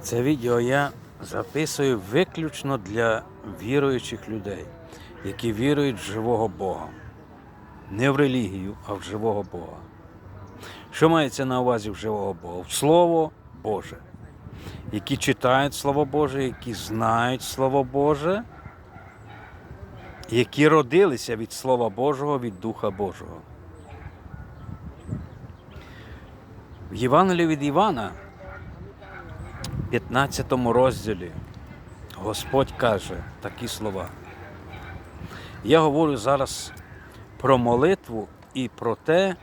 Це відео я записую виключно для віруючих людей, які вірують в живого Бога. Не в релігію, а в живого Бога. Що мається на увазі в живого Бога? В Слово Боже. Які читають Слово Боже, які знають Слово Боже, які родилися від Слова Божого, від Духа Божого. В Євангелії від Івана, 15 розділі, Господь каже такі слова. Я говорю зараз про молитву і про те,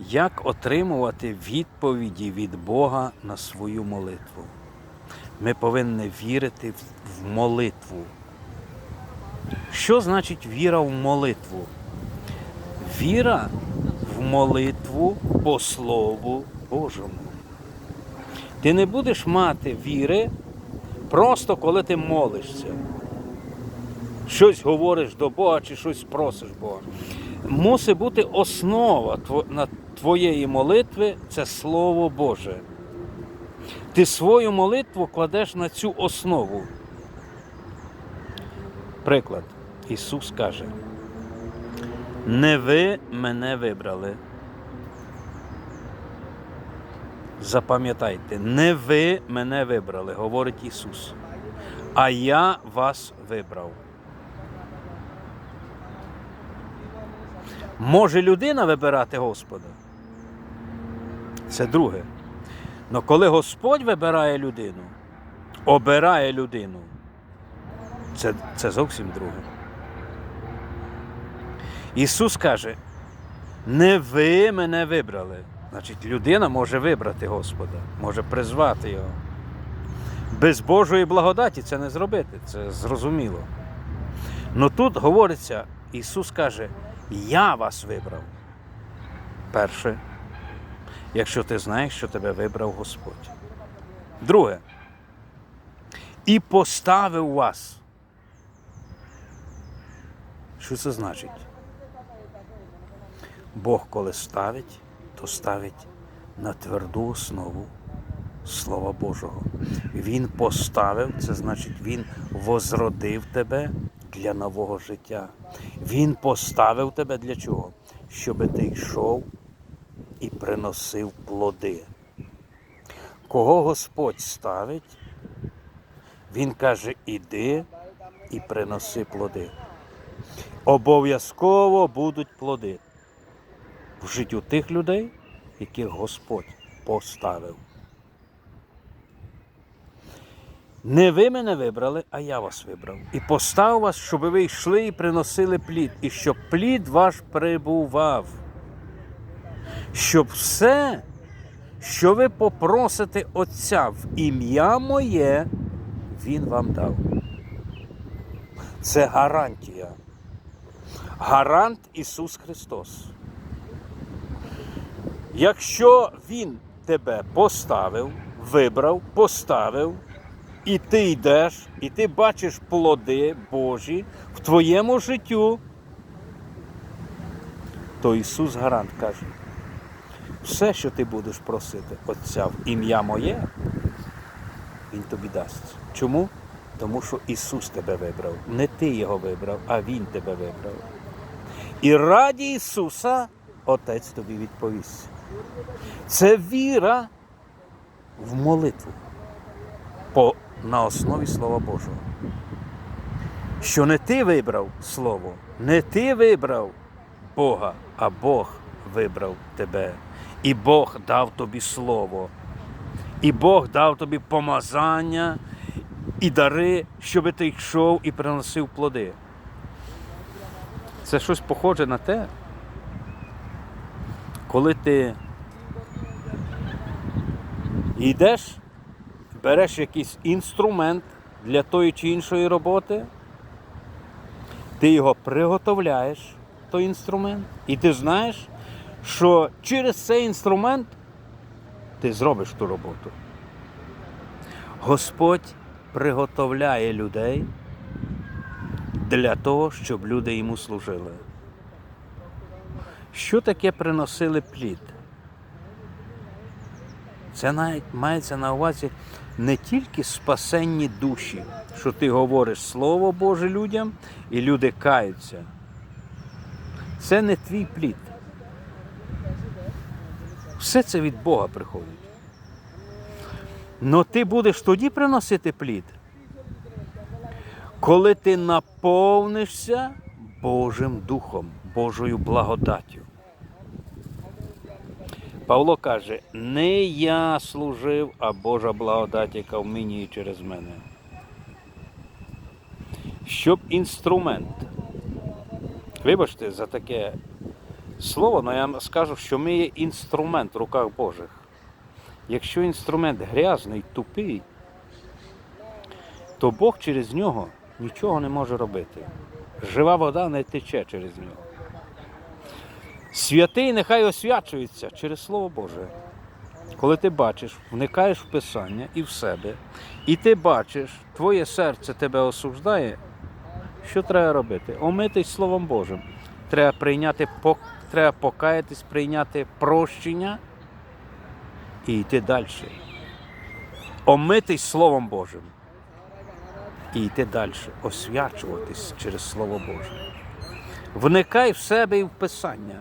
як отримувати відповіді від Бога на свою молитву. Ми повинні вірити в- молитву. Що значить віра в молитву? Віра в молитву по Слову Божому. Ти не будеш мати віри просто коли ти молишся. Щось говориш до Бога чи щось просиш Бога. Мусить бути основа твоєї молитви це Слово Боже. Ти свою молитву кладеш на цю основу. Приклад. Ісус каже: Не ви мене вибрали. Запам'ятайте, не ви мене вибрали, говорить Ісус, а я вас вибрав. Може людина вибирати Господа? Це друге. Але коли Господь вибирає людину, обирає людину, це, це зовсім друге. Ісус каже, не ви мене вибрали. Значить, людина може вибрати Господа, може призвати Його. Без Божої благодаті це не зробити, це зрозуміло. Но тут говориться, Ісус каже, я вас вибрав. Перше, якщо ти знаєш, що тебе вибрав Господь. Друге. І поставив вас. Що це значить? Бог, коли ставить, то ставить на тверду основу Слова Божого. Він поставив, це значить, Він возродив тебе для нового життя. Він поставив тебе для чого? Щоб ти йшов і приносив плоди. Кого Господь ставить, Він каже, іди і приноси плоди. Обов'язково будуть плоди в життю тих людей, яких Господь поставив. Не ви мене вибрали, а я вас вибрав. І поставив вас, щоб ви йшли і приносили плід, і щоб плід ваш прибував. Щоб все, що ви попросите Отця в ім'я моє, Він вам дав. Це гарантія. Гарант Ісус Христос. Якщо Він тебе поставив, вибрав, поставив, і ти йдеш, і ти бачиш плоди Божі в твоєму життю, то Ісус гарант каже, все, що ти будеш просити Отця в ім'я моє, Він тобі дасть. Чому? Тому що Ісус тебе вибрав. Не ти його вибрав, а Він тебе вибрав. І раді Ісуса Отець тобі відповість. Це віра в молитву по, на основі Слова Божого. Що не ти вибрав Слово, не ти вибрав Бога, а Бог вибрав тебе. І Бог дав тобі Слово. І Бог дав тобі помазання і дари, щоб ти йшов і приносив плоди. Це щось похоже на те, коли ти йдеш, береш якийсь інструмент для тої чи іншої роботи, ти його приготовляєш, той інструмент, і ти знаєш, що через цей інструмент ти зробиш ту роботу. Господь приготовляє людей для того, щоб люди йому служили. Що таке приносили плід? Це навіть мається на увазі не тільки спасенні душі, що ти говориш Слово Боже людям, і люди каються. Це не твій плід. Все це від Бога приходить. Но ти будеш тоді приносити плід, коли ти наповнишся Божим Духом, Божою благодаттю. Павло каже, не я служив, а Божа благодать, яка в мені і через мене. Щоб інструмент. Вибачте за таке слово, але я вам скажу, що ми є інструмент в руках Божих. Якщо інструмент грязний, тупий, то Бог через нього нічого не може робити. Жива вода не тече через нього. Святий нехай освячується через Слово Боже. Коли ти бачиш, вникаєш в Писання і в себе, і ти бачиш, твоє серце тебе осуждає, що треба робити? Омитись Словом Божим. Треба прийняти треба покаятись, прийняти прощення і йти далі. Омитись Словом Божим. І йти далі, освячуватись через Слово Боже. Вникай в себе і в Писання.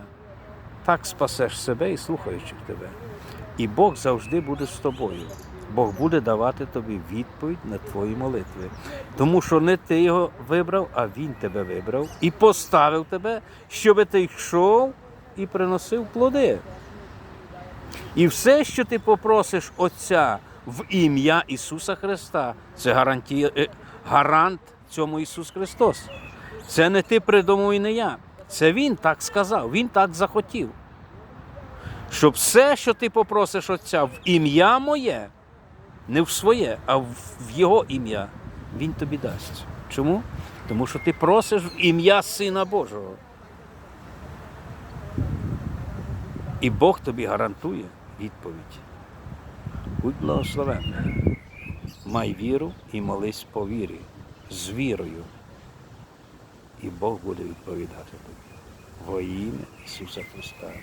Так спасеш себе і слухаючих тебе. І Бог завжди буде з тобою. Бог буде давати тобі відповідь на твої молитви. Тому що не ти його вибрав, а Він тебе вибрав і поставив тебе, щоб ти йшов і приносив плоди. І все, що ти попросиш Отця в ім'я Ісуса Христа, це гарантія, е, гарант цьому Ісус Христос. Це не ти придумав і не я. Це Він так сказав, Він так захотів. Щоб все, що ти попросиш Отця в ім'я моє, не в своє, а в Його ім'я, Він тобі дасть. Чому? Тому що ти просиш в ім'я Сина Божого. І Бог тобі гарантує відповідь. Будь благословенний. Май віру і молись по вірі, з вірою. І Бог буде відповідати тобі. Во ім'я Ісуса Христа.